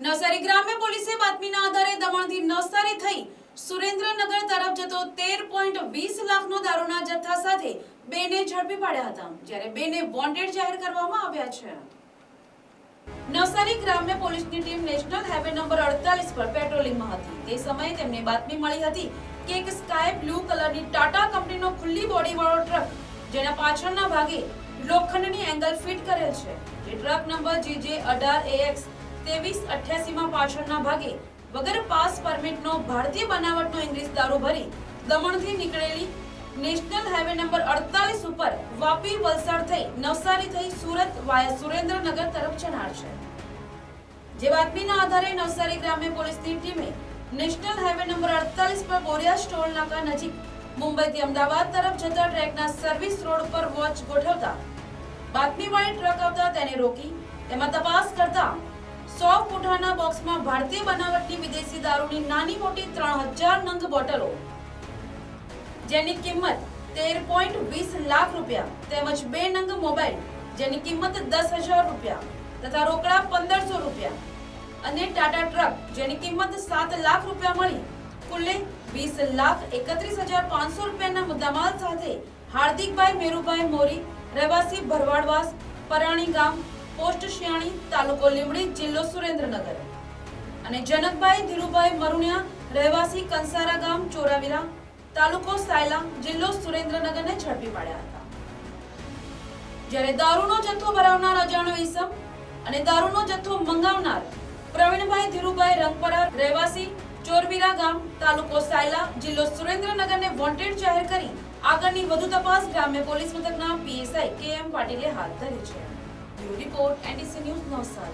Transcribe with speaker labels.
Speaker 1: નવસારી ગ્રામ્ય પોલીસે બાતમીના આધારે દમણથી નવસારી થઈ સુરેન્દ્રનગર તરફ જતો તેર પોઈન્ટ વીસ લાખનો દારૂના જથ્થા સાથે બેને ઝડપી પાડ્યા હતા, જ્યારે બેને વોન્ટેડ જાહેર કરવામાં આવ્યા છે. નવસારી ગ્રામ્ય પોલીસની ટીમ નેશનલ હાઈવે નંબર અડતાલીસ પર પેટ્રોલિંગમાં હતી. તે સમયે તેમને બાતમી મળી હતી કે એક સ્કાય બ્લુ કલરની ટાટા કંપનીનો ખુલ્લી બોડીવાળો ટ્રક, જેના પાછળના ભાગે લોખંડની એંગલ ફિટ કરેલ છે, જે ટ્રક નંબર જીજે અઢાર એએક્સ ત્રેવીસ અઠ્યાસીમાં નેશનલ હાઈવે નંબર અડતાલીસ ઉપર વાપી વલસાડ થઈ નવસારી થઈ સુરત વાયા સુરેન્દ્રનગર તરફ જનાર છે. જે બાતમીના આધારે નવસારી ગ્રામ્ય પોલીસની ટીમે નેશનલ હાઈવે નંબર અડતાલીસ પર બોરિયા સ્ટોલ નાકા નજીક મુંબઈથી અમદાવાદ તરફ જતા ટ્રેકના સર્વિસ રોડ પર વોચ ગોઠવતા ટ્રક આવતા તેને રોકી તેમાં તપાસ કરતા સો ફૂટાના બોક્સમાં ભારતીય બનાવટની વિદેશી દારૂની નાની મોટી ત્રણ હજાર નંગ બોટલો. જેની કિંમત તેર પોઈન્ટ વીસ લાખ રૂપિયા, તેમજ બે નંગ મોબાઈલ, જેની કિંમત દસ હજાર રૂપિયા, તથા રોકડા પંદરસો રૂપિયા. અને ટાટા ટ્રક, જેની કિંમત સાત લાખ રૂપિયા મળી કુલ્લે વીસ લાખ એકત્રીસ હજાર પાંચસો રૂપિયાના મુદ્દામાલ સાથે હાર્દિકભાઈ મેરુભાઈ મોરી, રહેવાસી ભરવાડવાસ પરાણી ગામ પોસ્ટ શિયાણી તાલુકો લીમડી જિલ્લો સુરેન્દ્રનગર. અને જનકભાઈ ધીરુભાઈ મરુણિયા રહેવાસી કંસારા ગામ ચોરાવીરા તાલુકો સાયલા જિલ્લો સુરેન્દ્રનગરને ઝડપી પાડ્યા હતા. જ્યારે દારૂનો જથ્થો ભરાવનાર અજાણ્યો ઈસમ અને દારૂનો જથ્થો મંગાવનાર પ્રવીણભાઈ ધીરુભાઈ રંગપરા રહેવાસી ચોરવીરા ગામ તાલુકો સાયલા જિલ્લો સુરેન્દ્રનગરને વોન્ટેડ જાહેર કરી આગળની વધુ તપાસ ગ્રામ્ય પોલીસ મથકના પીએસઆઈ કે એમ પાટીલે હાથ ધરી છે. New report and it's a news now, sir.